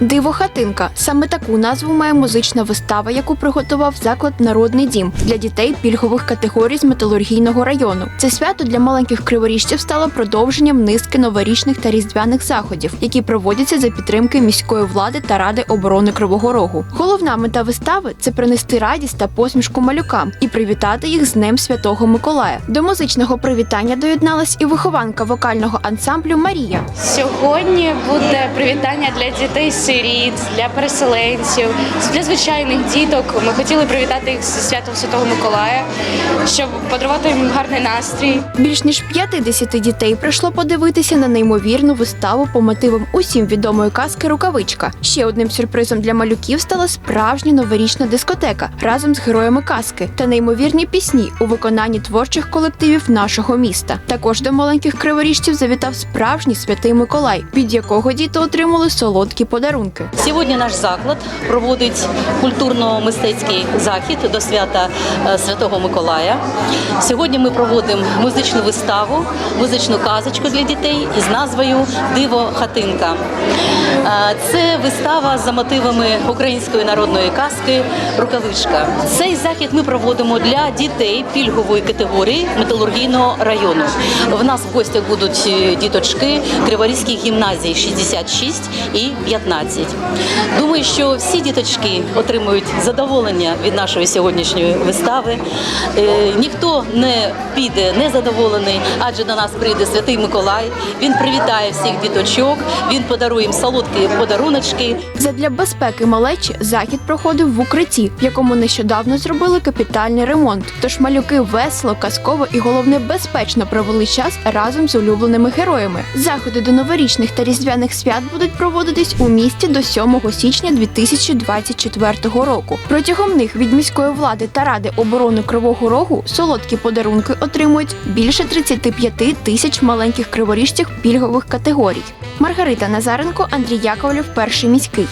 Диво хатинка. Саме таку назву має музична вистава, яку приготував заклад Народний дім для дітей пільгових категорій з металургійного району. Це свято для маленьких криворіжців стало продовженням низки новорічних та різдвяних заходів, які проводяться за підтримки міської влади та ради оборони Кривого Рогу. Головна мета вистави це принести радість та посмішку малюкам і привітати їх з Днем Святого Миколая. До музичного привітання доєдналась і вихованка вокального ансамблю Марія. Сьогодні буде привітання для дітей сиріт, для переселенців, для звичайних діток. Ми хотіли привітати їх зі святом Святого Миколая, щоб подарувати їм гарний настрій. Більш ніж 50 дітей прийшло подивитися на неймовірну виставу по мотивам усім відомої казки Рукавичка. Ще одним сюрпризом для малюків стала справжня новорічна дискотека разом з героями казки та неймовірні пісні у виконанні творчих колективів нашого міста. Також до маленьких криворіжців завітав справжній святий Миколай, від якого діти отримали солодкі подарунки. Сьогодні наш заклад проводить культурно-мистецький захід до свята е, Святого Миколая. Сьогодні ми проводимо музичну виставу, музичну казочку для дітей із назвою Диво хатинка. Е, Це вистава за мотивами української народної казки Рукавичка. Цей захід ми проводимо для дітей пільгової категорії металургійного району. В нас в гостях будуть е, діточки Криворізьких гімназій 66 і 15. Думаю, що всі діточки отримують задоволення від нашої сьогоднішньої вистави. Е, Ніхто не піде незадоволений, адже до нас прийде святий Миколай. Він привітає всіх діточок, він подарує їм солодкі подаруночки. Задля безпеки малечі захід проходив в укритті, в якому нещодавно зробили капітальний ремонт. Тож малюки весело, казково і головне безпечно провели час разом з улюбленими героями. Заходи до новорічних та різдвяних свят будуть проводитись у місті до 7 січня 2024 року. Протягом них від міської влади та ради оборони Кривого Рогу солодкі подарунки отримують більше 35 тисяч маленьких криворіжців пільгових категорій. Маргарита Назаренко, Андрій Яковлев, перший міський.